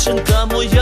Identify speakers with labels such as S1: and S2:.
S1: дівчинка моя.